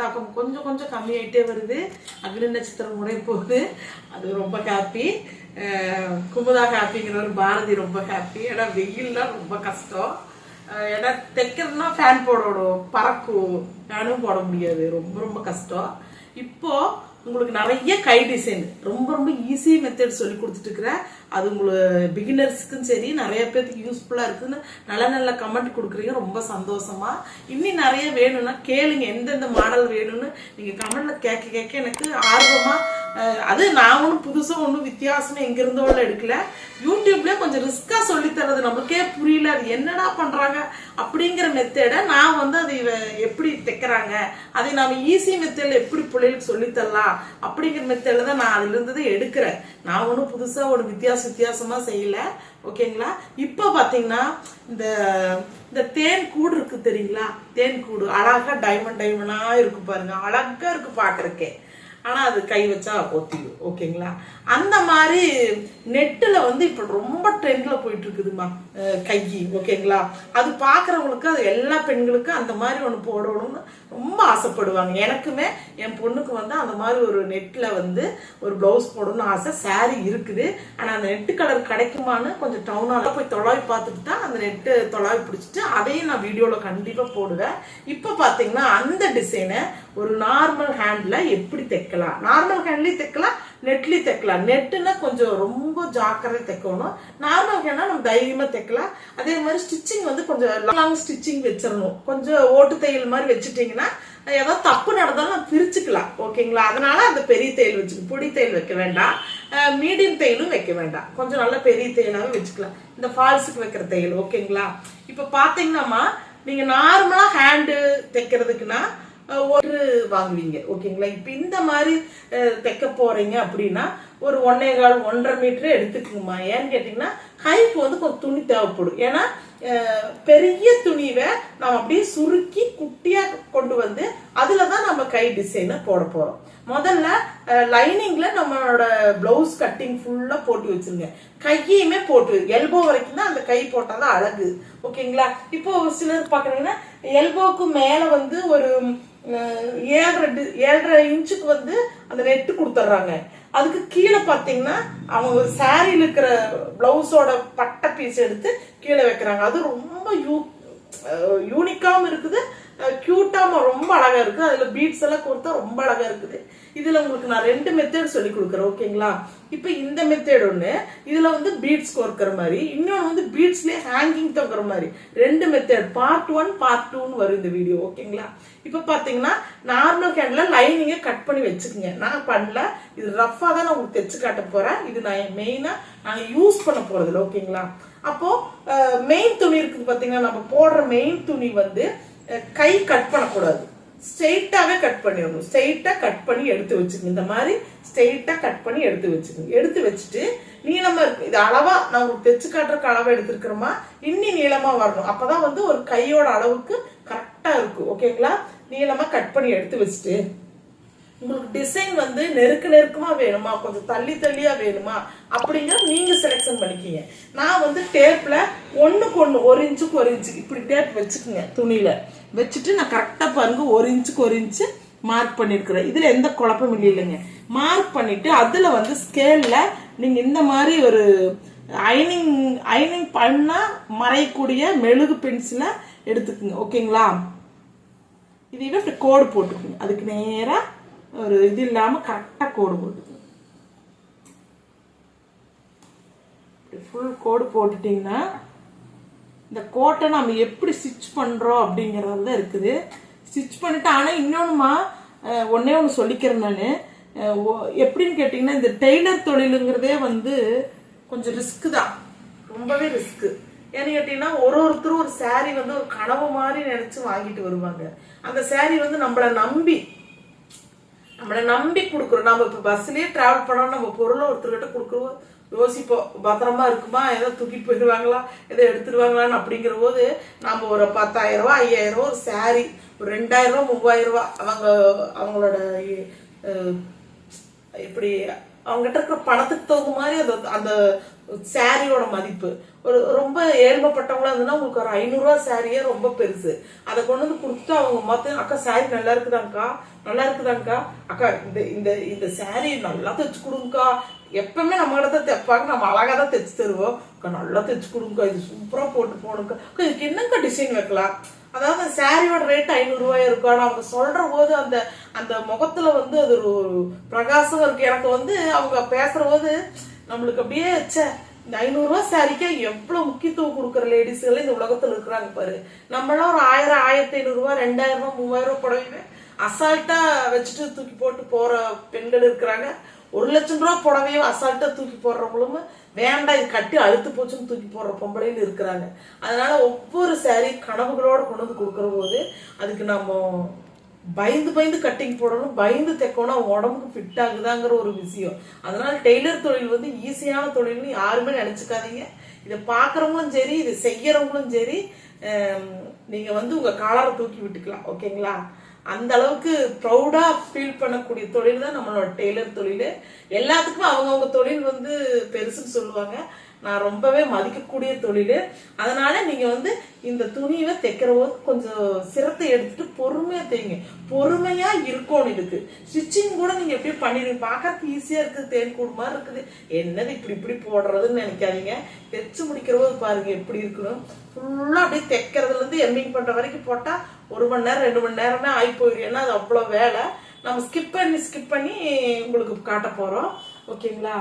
தாக்கம் கொஞ்சம் கொஞ்சம் கம்மியாயிட்டே வருது. அக்னி நட்சத்திரம் முறை போகுது. அது ரொம்ப ஹாப்பி குமுதா ஹாப்பிங்கிறவர் பாரதி ரொம்ப ஹாப்பி ஏன்னா வெயில்லாம் ரொம்ப கஷ்டம். ஏன்னா தைக்கிறதுனா ஃபேன் போடணும் பறக்கும். ஃபேனும் போட முடியாது. ரொம்ப ரொம்ப கஷ்டம். இப்போது உங்களுக்கு நிறைய கை டிசைன் ரொம்ப ரொம்ப ஈஸி மெத்தட் சொல்லி கொடுத்துட்ருக்குறேன் அது உங்களுக்கு பிகினர்ஸ்க்கும் சரி நிறைய பேருக்கு யூஸ்ஃபுல்லாக இருக்குதுன்னு நல்ல நல்ல கமெண்ட் கொடுக்குறீங்க. ரொம்ப சந்தோஷமா. இன்னும் நிறைய வேணும்னா கேளுங்க. எந்தெந்த மாடல் வேணும்னு நீங்கள் கமெண்ட்டில் கேட்க கேட்க எனக்கு ஆர்வமாக அது நான் ஒன்றும் புதுசாக ஒன்றும் வித்தியாசமா எங்கிருந்தோ எடுக்கல. யூடியூப்லேயே கொஞ்சம் ரிஸ்க்காக சொல்லி தர்றது நமக்கே புரியல. அது என்னடா பண்ணுறாங்க அப்படிங்கிற மெத்தடை நான் வந்து அதை எப்படி தைக்கிறாங்க அதை நாம் ஈஸி மெத்தட்ல எப்படி பிள்ளைகளுக்கு சொல்லித்தரலாம் அப்படிங்கிற மெத்தேடில் தான் நான் அதுலேருந்து தான் எடுக்கிறேன். நான் ஒன்றும் புதுசாக ஒரு வித்தியாச வித்தியாசமாக செய்யல. ஓகேங்களா? இப்போ பார்த்தீங்கன்னா இந்த இந்த தேன் கூடு இருக்குது தெரியுங்களா? தேன் கூடு. அழகாக டைமண்ட் டைமண்டாக இருக்கு பாருங்க. அழகாக இருக்குது பார்க்குறக்கே ஆனால் அது கை வச்சா ஒத்திடும் ஓகேங்களா? அந்த மாதிரி நெட்டில் வந்து இப்போ ரொம்ப ட்ரெண்டில் போயிட்டு இருக்குதுமா கை ஓகேங்களா? அது பார்க்குறவங்களுக்கு அது எல்லா பெண்களுக்கும் அந்த மாதிரி ஒன்று போடணும்னு ரொம்ப ஆசைப்படுவாங்க. எனக்குமே என் பொண்ணுக்கு வந்து அந்த மாதிரி ஒரு நெட்டில் வந்து ஒரு ப்ளவுஸ் போடணும்னு ஆசை. saree இருக்குது. ஆனால் அந்த நெட்டு கலர் கிடைக்குமான்னு கொஞ்சம் டவுனால போய் தொலாவி பார்த்துட்டு தான் அந்த நெட்டு தொலாவி பிடிச்சிட்டு அதையும் நான் வீடியோவில் கண்டிப்பாக போடுவேன். இப்போ பார்த்தீங்கன்னா அந்த டிசைனை ஒரு நார்மல் ஹேண்டில் எப்படி தைக்கலாம்? நார்மல் ஹேண்ட்லேயும் தைக்கலாம் நெட்லி தைக்கலாம். நெட்டுனா கொஞ்சம் ரொம்ப ஜாக்கிரதை தைக்கணும். நார்மல் ஹேண்ட்னா நம்ம தைரியமாக தைக்கலாம். அதே மாதிரி ஸ்டிச்சிங் வந்து கொஞ்சம் லாங் ஸ்டிச்சிங் வச்சிடணும் கொஞ்சம் ஓட்டு தையல் மாதிரி வச்சுட்டிங்கன்னா ஏதாவது தப்பு நடந்தாலும் நம்ம பிரிச்சுக்கலாம். ஓகேங்களா அதனால அந்த பெரிய தையல் வச்சுக்கணும். பொடி தையல் வைக்க வேண்டாம். மீடியம் தையலும் வைக்க வேண்டாம். கொஞ்சம் நல்ல பெரிய தையலாவே வச்சுக்கலாம். இந்த ஃபால்ஸுக்கு வைக்கிற தையல் ஓகேங்களா இப்போ பார்த்தீங்கன்னாமா நீங்கள் நார்மலாக ஹேண்டு தைக்கிறதுக்குன்னா ஒரு வாங்குவீங்க. ஓகேங்களா? இப்போ இந்த மாதிரி தைக்க போறீங்க அப்படின்னா ஒரு ஒன்னே கால் ஒன்றரை மீட்டர் எடுத்துக்கோங்கம்மா ஏன்னு கேட்டிங்கன்னா கைக்கு வந்து கொஞ்சம் துணி தேவைப்படும். ஏன்னா பெரிய துணிவை நம்ம அப்படியே சுருக்கி குட்டியா கொண்டு வந்து அதுல தான் நம்ம கை டிசைனை போட போறோம். முதல்ல லைனிங்ல நம்மளோட பிளவுஸ் கட்டிங் ஃபுல்லா போட்டு வச்சிருங்க. கையுமே போட்டு எல்போ வரைக்கும் தான் அந்த கை போட்டாதான் அழகு. ஓகேங்களா? இப்போ ஒரு சிலர் பாக்குறீங்கன்னா எல்போக்கு மேல வந்து ஒரு ஏழரை ஏழரை இன்ச்சுக்கு வந்து அந்த நெட்டு கொடுத்துட்றாங்க. அதுக்கு கீழே பார்த்தீங்கன்னா அவங்க ஒரு சாரியில் இருக்கிற பிளவுஸோட பட்டை பீஸ் எடுத்து கீழே வைக்கிறாங்க. அது ரொம்ப யூ யூனிக்காவும் இருக்குது. க்யூட்டாக ரொம்ப அழகாக இருக்குது அதில் பீட்ஸ் எல்லாம் கொடுத்தா ரொம்ப அழகாக இருக்குது. இதில் உங்களுக்கு நான் ரெண்டு மெத்தேட் சொல்லி கொடுக்குறேன் ஓகேங்களா? இப்போ இந்த மெத்தேட் ஒன்று இதில் வந்து பீட்ஸ் கோர்க்கிற மாதிரி இன்னொன்று வந்து பீட்ஸ்லேயே ஹேங்கிங் தொங்குற மாதிரி. ரெண்டு மெத்தேட் பார்ட் ஒன் பார்ட் டூன்னு வரும் இந்த வீடியோ ஓகேங்களா? இப்போ பார்த்தீங்கன்னா நார்மல் கேண்டில் லைனிங்கை கட் பண்ணி வச்சுக்கோங்க. நான் பண்ணல இது ரஃப்பாக தான் நான் உங்களுக்கு தைச்சு காட்ட போகிறேன் இது நான் மெயினாக நாங்கள் யூஸ் பண்ண போகிறதில்ல ஓகேங்களா? அப்போது மெயின் துணி இருக்குது பார்த்தீங்கன்னா நம்ம போடுற மெயின் துணி வந்து கை கட் பண்ணக்கூடாது. ஸ்ட்ரெயிட்டாகவே கட் பண்ணிடணும். ஸ்ட்ரெயிட்டாக கட் பண்ணி எடுத்து வச்சுக்கணும். இந்த மாதிரி ஸ்ட்ரெயிட்டாக கட் பண்ணி எடுத்து வச்சுக்கணும். எடுத்து வச்சுட்டு நீளமாக இருக்கு. இது அளவாக நான் உங்களுக்கு தைச்சு காட்டுறக்கு அளவாக எடுத்துருக்கிறோமா? இன்னி நீளமாக வரணும். அப்போ தான் வந்து ஒரு கையோட அளவுக்கு கரெக்டாக இருக்கும். ஓகேங்களா நீளமாக கட் பண்ணி எடுத்து வச்சுட்டு உங்களுக்கு டிசைன் வந்து நெருக்க நெருக்கமா வேணுமா? கொஞ்சம் தள்ளி தள்ளியா வேணுமா? அப்படிங்கிற நீங்க செலெக்ஷன் பண்ணிக்கிங்க. நான் வந்து டேப்ல ஒண்ணுக்கு ஒண்ணு ஒரு இன்ச்சுக்கு ஒரு இன்ச்சு இப்படி டேப் வச்சுக்குங்க துணியில. வச்சுட்டு நான் கரெக்டா பாருங்க ஒரு இன்ச்சுக்கு ஒரு இன்ச்சு மார்க் பண்ணிருக்கிறேன். இதுல எந்த குழப்பமும் இல்லைங்க. மார்க் பண்ணிட்டு அதுல வந்து ஸ்கேல்ல நீங்க இந்த மாதிரி ஒரு ஐனிங் ஐனிங் பண்ணா மறையக்கூடிய மெழுகு பென்சிலை எடுத்துக்குங்க. ஓகேங்களா இதையே இப்படி கோடு போட்டுக்குங்க. அதுக்கு நேராக ஒரு இது இல்லாமல் கரெக்டாக கோடு போட்டுக்கணும் ஃபுல் கோடு போட்டுட்டீங்கன்னா இந்த கோட்டை நம்ம எப்படி ஸ்டிச் பண்ணுறோம் அப்படிங்கிறது தான் இருக்குது. ஸ்டிச் பண்ணிட்டு ஆனால் இன்னொன்றுமா அஹ், ஒன்று சொல்லிக்கிறேன் நான். எப்படின்னு கேட்டிங்கன்னா இந்த டெய்லர் தொழிலுங்கிறதே வந்து கொஞ்சம் ரிஸ்க்கு தான். ரொம்பவே ரிஸ்க்கு ஏன்னு கேட்டிங்கன்னா ஒரு ஒருத்தரும் ஒரு சாரீ வந்து ஒரு கனவு மாதிரி நினச்சி வாங்கிட்டு வருவாங்க. அந்த சாரீ வந்து நம்மளை நம்பி நம்மளை நம்பி கொடுக்குறோம் நம்ம இப்போ பஸ்லயே டிராவல் பண்ணோம் நம்ம பொருளை ஒருத்தர்கிட்ட கொடுக்குறோம் யோசிப்போம் பத்திரமா இருக்குமா? ஏதோ தூக்கிட்டு போயிடுவாங்களா? ஏதோ எடுத்துருவாங்களான்னு அப்படிங்கிற போது நம்ம ஒரு பத்தாயிரம் ரூபா ஐயாயிரம் ரூபா ஒரு சாரி ஒரு ரெண்டாயிரம் ரூபா மூவாயிரம் ரூபா அவங்க அவங்களோட இப்படி அவங்ககிட்ட இருக்கிற பணத்துக்கு தகுந்த மாதிரி அந்த அந்த சாரியோட மதிப்பு. ஒரு ரொம்ப ஏழ்மைப்பட்டவங்களா இருந்ததுன்னா உங்களுக்கு ஒரு ஐநூறுரூவா சாரியே ரொம்ப பெருசு. அதை கொண்டு வந்து கொடுத்துட்டு அவங்க மொத்தம் அக்கா சாரி நல்லா இருக்குதாங்க்கா நல்லா இருக்குதாங்க்கா அக்கா இந்த இந்த இந்த சாரி நல்லா தைச்சு கொடுங்கக்கா. எப்பவுமே நம்ம கிட்ட தான் தைப்பாங்க. நம்ம அழகாக தான் தைச்சு தருவோம். அக்கா நல்லா தைச்சு கொடுங்கக்கா. இது சூப்பராக போட்டு போகணுக்கா அக்கா இதுக்கு என்னக்கா டிசைன் வைக்கலாம்? அதாவது சாரியோட ரேட் ஐநூறுரூவாயா இருக்கும். ஆனால் அவங்க சொல்கிற போது அந்த அந்த முகத்தில் வந்து அது ஒரு பிரகாசம் இருக்கு. எனக்கு வந்து அவங்க பேசுகிற போது நம்மளுக்கு அப்படியே சே இந்த ஐநூறுரூவா சாரிக்கே எவ்வளோ முக்கியத்துவம் கொடுக்குற லேடிஸ்கள் இந்த உலகத்தில் இருக்கிறாங்க பாரு. நம்மளாம் ஒரு ஆயிரம் ஆயிரத்தி ஐநூறுரூவா ரெண்டாயிரம் ரூபாய் மூவாயிரம் ரூபாய் புடவையுமே அசால்ட்டா வச்சுட்டு தூக்கி போட்டு போற பெண்கள் இருக்கிறாங்க. ஒரு லட்சம் ரூபா புடவையும் அசால்ட்டா தூக்கி போடுறவங்களும் வேண்டாம் இது கட்டி அழுத்து போச்சுன்னு தூக்கி போடுற பொம்பளைன்னு இருக்கிறாங்க. அதனால ஒவ்வொரு சாரி கனவுகளோட கொண்டு வந்து கொடுக்குற போது அதுக்கு நம்ம பயந்து பயந்து கட்டிங் போடணும் பயந்து தைக்கணும் அவங்க உடம்புக்கு ஃபிட் ஆகுதாங்கிற ஒரு விஷயம். அதனால டெய்லர் தொழில் வந்து ஈஸியான தொழில்னு யாருமே நினச்சிக்காதீங்க. இதை பார்க்குறவங்களும் சரி இதை செய்கிறவங்களும் சரி நீங்கள் வந்து உங்கள் காலரை தூக்கி விட்டுக்கலாம் ஓகேங்களா? அந்த அளவுக்கு ப்ரௌடாக ஃபீல் பண்ணக்கூடிய தொழில் தான் நம்மளோட டெய்லர் தொழில். எல்லாத்துக்கும் அவங்கவுங்க தொழில் வந்து பெருசுன்னு சொல்லுவாங்க. நான் ரொம்பவே மதிக்கக்கூடிய தொழில். அதனால நீங்க வந்து இந்த துணியை தைக்கிற போது கொஞ்சம் சிரத்தை எடுத்துட்டு பொறுமையா தைங்க பொறுமையா இருக்கணும் இதுக்கு. ஸ்டிச்சிங் கூட நீங்க எப்படி பண்ணிடுங்க பார்க்கறதுக்கு ஈஸியா இருக்குது. தேன் கூடு மாதிரி இருக்குது. என்னது இப்படி இப்படி போடுறதுன்னு நினைக்காதீங்க. தைச்சு முடிக்கிற போது பாருங்க எப்படி இருக்கணும் ஃபுல்லா அப்படியே தைக்கிறதுல இருந்து எம்மிங் பண்ற வரைக்கும் போட்டா ஒரு மணி நேரம் ரெண்டு மணி நேரமே ஆகி போயிடும் ஏன்னா அது அவ்வளோ வேலை. நம்ம ஸ்கிப் பண்ணி ஸ்கிப் பண்ணி உங்களுக்கு காட்ட போறோம். ஓகேங்களா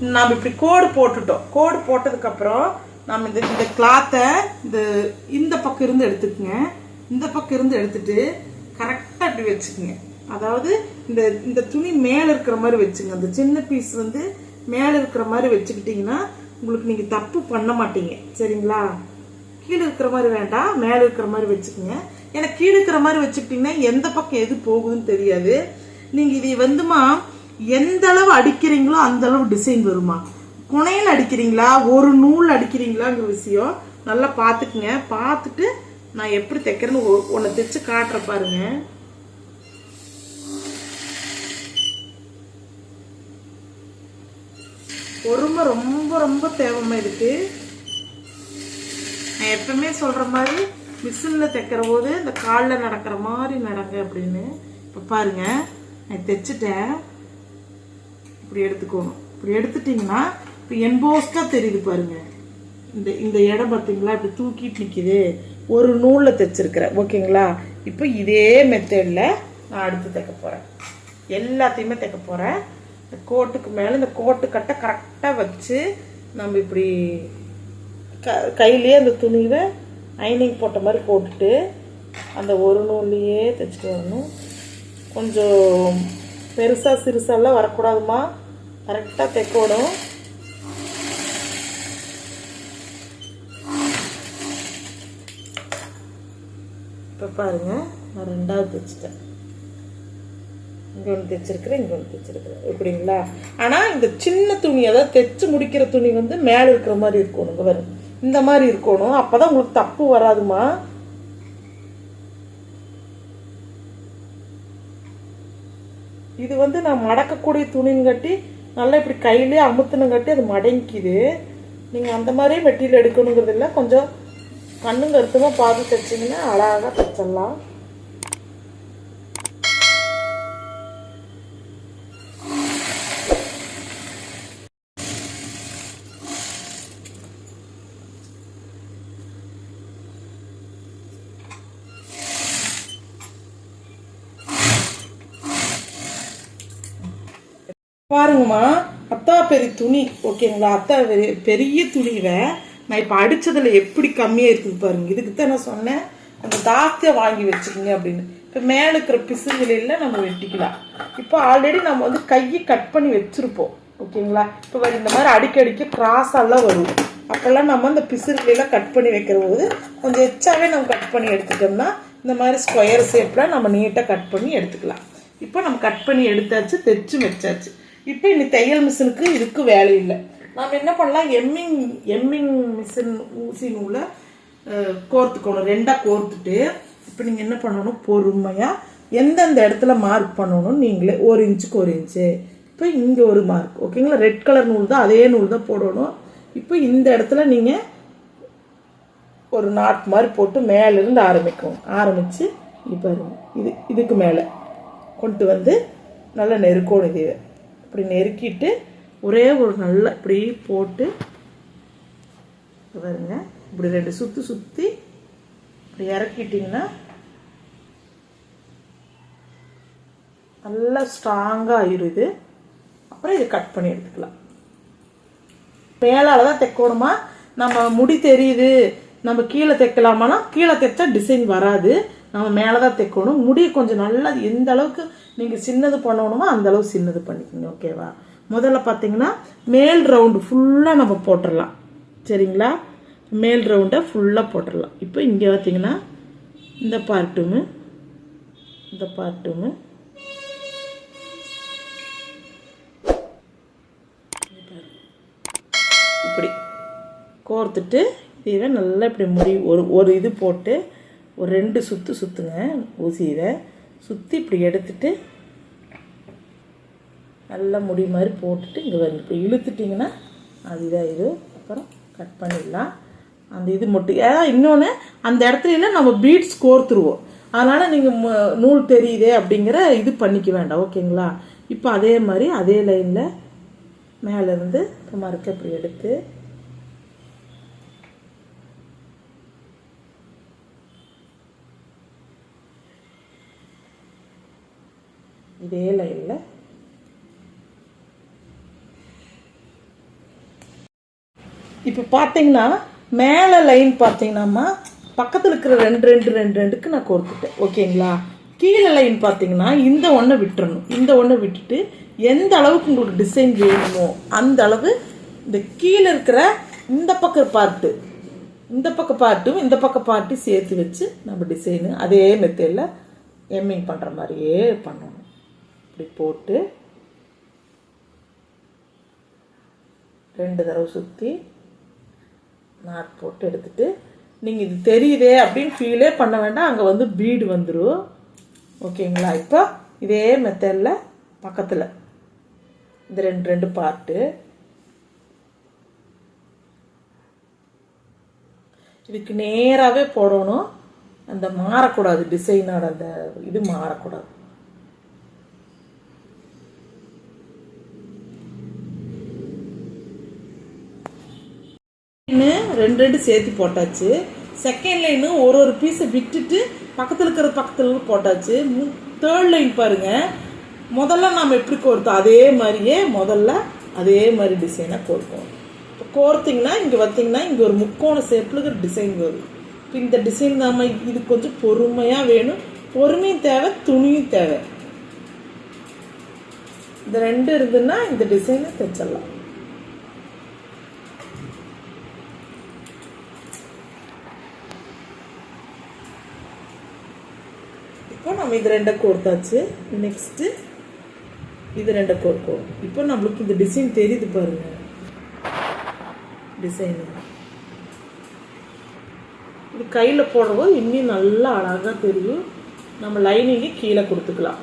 நாம் இப்படி கோடு போட்டுட்டோம். கோடு போட்டதுக்கப்புறம் நம்ம இந்த இந்த கிளாத்தை இந்த இந்த பக்கம் இருந்து எடுத்துக்கோங்க. இந்த பக்கம் இருந்து எடுத்துட்டு கரெக்டாக இப்படி வச்சுக்கோங்க. அதாவது இந்த இந்த துணி மேலே இருக்கிற மாதிரி வச்சுங்க. அந்த சின்ன பீஸ் வந்து மேலே இருக்கிற மாதிரி வச்சுக்கிட்டிங்கன்னா உங்களுக்கு நீங்கள் தப்பு பண்ண மாட்டீங்க. சரிங்களா? கீழே இருக்கிற மாதிரி வேண்டாம். மேலே இருக்கிற மாதிரி வச்சுக்கோங்க. ஏன்னா கீழே இருக்கிற மாதிரி வச்சுக்கிட்டிங்கன்னா எந்த பக்கம் எது போகுதுன்னு தெரியாது. நீங்கள் இதை வந்துமா எந்த அளவு அடிக்கிறீங்களோ அந்த அளவு டிசைன் வருமா? குணையில் அடிக்கிறீங்களா? ஒரு நூல் அடிக்கிறீங்களாங்கிற விஷயம் நல்லா பார்த்துக்குங்க. பார்த்துட்டு நான் எப்படி தைக்கிறேன்னு ஒன்று தைச்சு காட்டுற பாருங்க. பொறுமை ரொம்ப ரொம்ப தேவைமா இருக்கு நான் எப்பவுமே சொல்ற மாதிரி மிஷினில் தைக்கிற போது இந்த காலில் நடக்கிற மாதிரி நடங்க அப்படின்னு. இப்போ பாருங்க நான் தைச்சிட்டேன். இப்படி எடுத்துக்கணும். இப்படி எடுத்துட்டிங்கன்னா இப்போ எம்போஸ்டாக தெரியுது பாருங்க. இந்த இந்த இடம் பார்த்தீங்களா இப்படி தூக்கிட்டு நிற்கிது ஒரு நூலில் தைச்சிருக்கிறேன். ஓகேங்களா? இப்போ இதே மெத்தடில் நான் அடுத்து தைக்க போகிறேன் எல்லாத்தையுமே தைக்க போகிறேன் இந்த கோட்டுக்கு மேலே இந்த கோட்டு கட்டை கரெக்டாக வச்சு நம்ம இப்படி க கையிலேயே அந்த துணிவை ஐனிங் போட்ட மாதிரி போட்டுட்டு அந்த ஒரு நூல்லையே தைச்சிட்டு வரணும். கொஞ்சம் பெருசாக சிறுசாலாம் வரக்கூடாதுமா. கரெக்டாக தைக்கணும் இப்போ பாருங்க நான் ரெண்டாவது தைச்சிட்டேன் இங்கே ஒன்று தைச்சிருக்கிறேன் இங்கே ஒன்று தைச்சிருக்கிறேன் எப்படிங்களா? ஆனால் இந்த சின்ன துணி அதாவது தைச்சு முடிக்கிற துணி வந்து மேலே இருக்கிற மாதிரி இருக்கணும் இங்கே வரும் இந்த மாதிரி இருக்கணும். அப்போ தான் உங்களுக்கு தப்பு வராதுமா? இது வந்து நான் மடக்கக்கூடிய துணின்னு கட்டி நல்லா இப்படி கையிலே அமுத்துன்னு கட்டி அது மடங்கிக்குது. நீங்கள் அந்த மாதிரியே மெட்டீரியல் எடுக்கணுங்கிறது இல்லை. கொஞ்சம் கண்ணும் கருத்துமாக பார்த்து தைச்சிங்கன்னா அழகாக தைச்சிடலாம். பாருங்கம்மா அத்தா பெரிய துணி. ஓகேங்களா அத்தா பெரிய பெரிய துணிவை நான் இப்போ அடித்ததில் எப்படி கம்மியாக இருக்குது பாருங்க. இதுக்கு தான் நான் சொன்னேன். கொஞ்சம் ஜாஸ்தியாக வாங்கி வச்சுக்கோங்க அப்படின்னு. இப்போ மேலே இருக்கிற பிசுங்களில் நம்ம வெட்டிக்கலாம். இப்போ ஆல்ரெடி நம்ம வந்து கையை கட் பண்ணி வச்சுருப்போம். ஓகேங்களா இப்போ இந்த மாதிரி அடிக்கடிக்கு கிராஸாலாம் வரும். அப்போல்லாம் நம்ம அந்த பிசுறுகளெல்லாம் கட் பண்ணி வைக்கிற போது கொஞ்சம் எச்சாவே நம்ம கட் பண்ணி எடுத்துட்டோம்னா இந்த மாதிரி ஸ்கொயர் ஷேப்பில் நம்ம நீட்டாக கட் பண்ணி எடுத்துக்கலாம். இப்போ நம்ம கட் பண்ணி எடுத்தாச்சு தைச்சும் வச்சாச்சு. இப்போ இனி தையல் மிஷினுக்கு இதுக்கு வேலை இல்லை. நாம் என்ன பண்ணலாம்? எம்மிங் எம்மிங் மிஷின் ஊசி நூலை கோர்த்துக்கணும் ரெண்டாக கோர்த்துட்டு இப்போ நீங்கள் என்ன பண்ணணும்? பொறுமையாக எந்தெந்த இடத்துல மார்க் பண்ணணும் நீங்களே? ஒரு இன்ச்சுக்கு ஒரு இன்ச்சு. இப்போ இங்கே ஒரு மார்க் ஓகேங்களா ரெட் கலர் நூல் தான் அதே நூல் தான் போடணும். இப்போ இந்த இடத்துல நீங்கள் ஒரு நாட் மாதிரி போட்டு மேலேருந்து ஆரம்பிக்கும். ஆரம்பித்து இப்போ இது இதுக்கு மேலே. கொண்டு வந்து நல்லா நெருக்கணும் இது. இப்படி நெருக்கிட்டு ஒரே ஒரு நல்ல இப்படி போட்டு பாருங்க இப்படி ரெண்டு சுற்றி சுற்றி இப்படி இறக்கிட்டிங்கன்னா நல்லா ஸ்ட்ராங்காக ஆயிரும் அப்புறம் இதை கட் பண்ணி எடுத்துக்கலாம். மேலால் தான் தைக்கணுமா? நம்ம முடி தெரியுது. நம்ம கீழே தைக்கலாமானா கீழே தைச்சா டிசைன் வராது. நம்ம மேலே தான் தைக்கணும். முடியை கொஞ்சம் நல்லா எந்த அளவுக்கு நீங்கள் சின்னது பண்ணணுமோ அந்தளவுக்கு சின்னது பண்ணிக்கோங்க ஓகேவா? முதல்ல பார்த்தீங்கன்னா மேல் ரவுண்டு ஃபுல்லாக நம்ம போட்டுடலாம் சரிங்களா? மேல் ரவுண்டை ஃபுல்லாக போட்டுடலாம் இப்போ இங்கே பார்த்தீங்கன்னா இந்த பார்ட்டுமு இந்த பார்ட்டுமு இப்படி கோர்த்துட்டு இதை நல்லா இப்படி முடி ஒரு ஒரு இது போட்டு ஒரு ரெண்டு சுற்று சுற்றுங்க ஊசியை சுற்றி இப்படி எடுத்துட்டு நல்லா முடி மாதிரி போட்டுட்டு இங்கே வந்து. இப்படி இழுத்துட்டிங்கன்னா அது இதாக இது அப்புறம் கட் பண்ணிடலாம். அந்த இது மட்டும். ஏதாவது இன்னொன்று அந்த இடத்துல நம்ம பீட்ஸ் கோர்த்துருவோம். அதனால் நீங்கள் நூல் தெரியுதே அப்படிங்கிற இது பண்ணிக்க வேண்டாம். ஓகேங்களா? இப்போ அதே மாதிரி அதே லைனில் மேலேருந்து இப்போ மறுக்க இப்படி எடுத்து இதே லைனில். இப்போ பார்த்தீங்கன்னா மேலே லைன் பார்த்தீங்கன்னாம்மா பக்கத்தில் இருக்கிற ரெண்டு ரெண்டு ரெண்டு ரெண்டுக்கு நான் கொடுத்துட்டேன். ஓகேங்களா? கீழே லைன் பார்த்தீங்கன்னா இந்த ஒன்றை விட்டுறணும். இந்த ஒன்றை விட்டுட்டு எந்த அளவுக்கு உங்களுக்கு டிசைன் வேணுமோ அந்த அளவு இந்த கீழே இருக்கிற இந்த பக்கம் பார்ட்டு இந்த பக்கம் பார்ட்டும் இந்த பக்கம் பார்ட்டும் சேர்த்து வச்சு நம்ம டிசைனு அதே மெத்தேடில் எம்மிங் பண்ணுற மாதிரியே பண்ணணும். இப்படி போட்டு ரெண்டு தடவை சுற்றி நாட் போட்டு எடுத்துட்டு நீங்கள் இது தெரியுதே அப்படின்னு ஃபீலே பண்ண வேண்டாம். அங்கே வந்து பீடு வந்துடும் ஓகேங்களா? இப்போ இதே மெத்தடில் பக்கத்தில் இந்த ரெண்டு ரெண்டு பார்ட்டு இதுக்கு நேராகவே போடணும். அந்த மாறக்கூடாது டிசைனோட அந்த இது மாறக்கூடாது. ரெண்டு ரெண்டு சேர்த்து போட்டாச்சு. செகண்ட் லைனு ஒரு ஒரு பீஸை விட்டுட்டு பக்கத்தில் இருக்கிற பக்கத்தில் போட்டாச்சு. தேர்ட் லைன் பாருங்கள் முதல்ல நாம் எப்படி கோர்த்தோம்? அதே மாதிரியே முதல்ல அதே மாதிரி டிசைனாக கோர்க்கணும் இப்போ கோர்த்திங்கன்னா இங்கே பார்த்தீங்கன்னா இங்கே ஒரு முக்கோண ஷேப்பில் டிசைன் வரும். இப்போ இந்த டிசைன் நாம இது கொஞ்சம் பொறுமையாக வேணும். பொறுமையும் தேவை துணியும் தேவை. இந்த ரெண்டு இருந்துன்னா இந்த டிசைனை தைச்சிடலாம் இப்போ நம்ம இது ரெண்டை கோர்த்தாச்சு. நெக்ஸ்ட்டு இது ரெண்டை கோர்க்கும். இப்போ நம்மளுக்கு இந்த டிசைன் தெரியுது பாருங்க. டிசைனு இது கையில் போடுறப்போ இன்னும் நல்லா அழகாக தெரியும். நம்ம லைனிங்கு கீழே கொடுத்துக்கலாம்.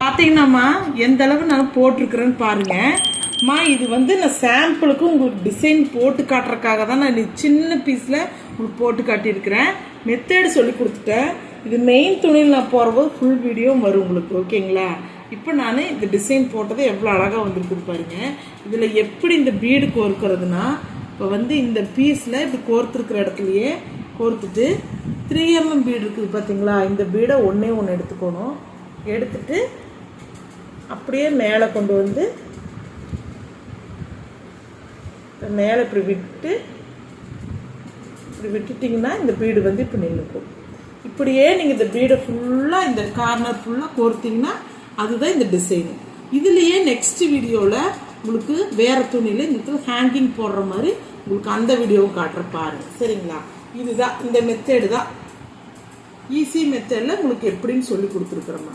பார்த்தீங்கன்னாம்மா எந்த அளவு நான் போட்டிருக்கிறேன்னு பாருங்கள் அம்மா இது வந்து நான் சாம்பிளுக்கு உங்களுக்கு டிசைன் போட்டு காட்டுறதுக்காக தான் நான் சின்ன பீஸில் உங்களுக்கு போட்டு காட்டியிருக்கிறேன். மெத்தேடு சொல்லி கொடுத்துட்டேன். இது மெயின் துணியில் நான் போகிறபோது ஃபுல் வீடியோ வரும் உங்களுக்கு ஓகேங்களா இப்போ நான் இந்த டிசைன் போட்டது எவ்வளோ அழகாக வந்திருக்குது பாருங்க. இதில் எப்படி இந்த பீடு கோர்க்கிறதுனா இப்போ வந்து இந்த பீஸில் இப்படி கோர்த்துருக்கிற இடத்துலையே கோர்த்துட்டு த்ரீ எம்எம் பீடு இருக்குது பார்த்தீங்களா இந்த பீடை ஒன்றே ஒன்று எடுத்துக்கணும். எடுத்துட்டு அப்படியே மேலே கொண்டு வந்து மேலே இப்படி விட்டு இப்படி விட்டுட்டிங்கன்னா இந்த பீடு வந்து இப்போ நின்றுக்கும் இப்படியே நீங்கள் இந்த பீடை ஃபுல்லாக இந்த கார்னர் ஃபுல்லாக கோர்த்தீங்கன்னா அதுதான் இந்த டிசைனு இதுலேயே நெக்ஸ்ட் வீடியோவில் உங்களுக்கு வேறு துணியில் இந்த ஹேங்கிங் போடுற மாதிரி உங்களுக்கு அந்த வீடியோவும் காட்டுற பாருங்கள் சரிங்களா? இதுதான் இந்த மெத்தேடு தான். ஈஸி மெத்தடில் உங்களுக்கு எப்படின்னு சொல்லி கொடுத்துருக்குறோம்மா.